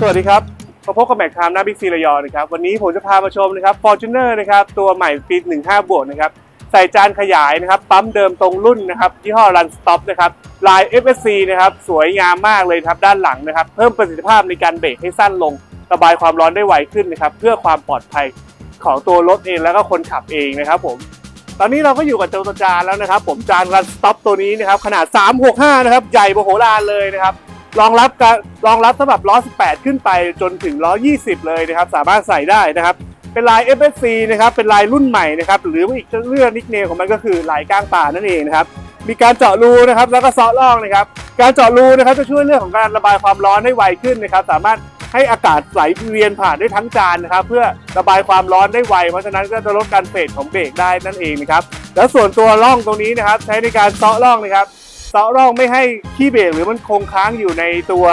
สวัสดีครับมาพบกับแม็กไทม์หน้าบิ๊กซีระยองนะครับ วันนี้ผมจะพามาชมนะครับ Fortuner นะครับ ตัวใหม่ปี 15 บวกนะครับ ใส่จานขยายนะครับ ปั๊มเดิมตรงรุ่นนะครับ ยี่ห้อ Run Stop นะครับ ลาย FSC นะครับ สวยงามมากเลยครับ ด้านหลังนะครับ เพิ่มประสิทธิภาพในการเบรกให้สั้นลง ระบายความร้อนได้ไวขึ้นนะครับ เพื่อความปลอดภัยของตัวรถเองแล้วก็คนขับเองนะครับผม ตอนนี้เราก็อยู่กับเจ้าตัวจานแล้วนะครับ ผมจาน Run Stop ตัวนี้นะครับ ขนาด 365 นะครับ ใหญ่โมโหลานเลยนะครับ รองรับการองรับสำหรับล้อ 18 ขึ้นไปจนถึงล้อ 20 เลยนะครับ สามารถใส่ได้นะครับ เป็นลาย FSC นะครับ เป็นลายรุ่นใหม่นะครับ หรือว่าอีกเรื่องนิกเนมของมันก็คือลายก้างป่านั่นเองนะครับ มีการเจาะรูนะครับ แล้วก็เซาะล่องนะครับ การเจาะรูนะครับจะช่วยเรื่องของการระบายความร้อนให้ไวขึ้นนะครับ สามารถให้อากาศไหลเวียนผ่านได้ทั้งจานนะครับ เพื่อระบายความร้อนได้ไว เพราะฉะนั้นก็จะลดการเฟดของเบรกได้นั่นเองนะครับ แล้วส่วนตัวร่องตรงนี้นะครับ ใช้ในการเซาะร่องนะครับ เซาะร่องไม่ให้ขี้เบรกหรือมันคงค้างอยู่ในตัว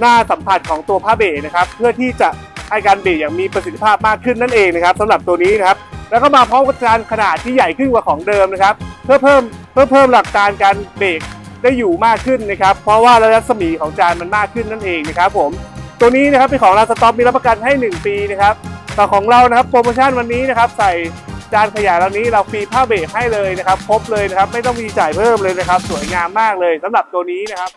หน้าสัมผัสของตัวผ้าเบรกนะครับ เพื่อที่จะให้การเบรกอย่างมีประสิทธิภาพมากขึ้นนั่นเองนะครับสำหรับตัวนี้นะครับ แล้วก็มาพร้อมกับจานขนาดที่ใหญ่ขึ้นกว่าของเดิมนะครับ เพื่อเพิ่มเพื่อเพิ่มหลักการการเบรกได้อยู่มากขึ้นนะครับ เพราะว่ารัศมีของจานมันมากขึ้นนั่นเองนะครับผมตัวนี้นะครับเป็นของลาสต็อปมีรับประกันให้ 1 ปีนะครับแต่ของเรานะครับโปรโมชั่นวันนี้นะครับใส่ จานขยะเหล่านี้เราฟรีผ้าเบรกให้เลยนะครับครบเลยนะครับ ไม่ต้องมีจ่ายเพิ่มเลยนะครับ สวยงามมากเลยสำหรับตัวนี้นะครับ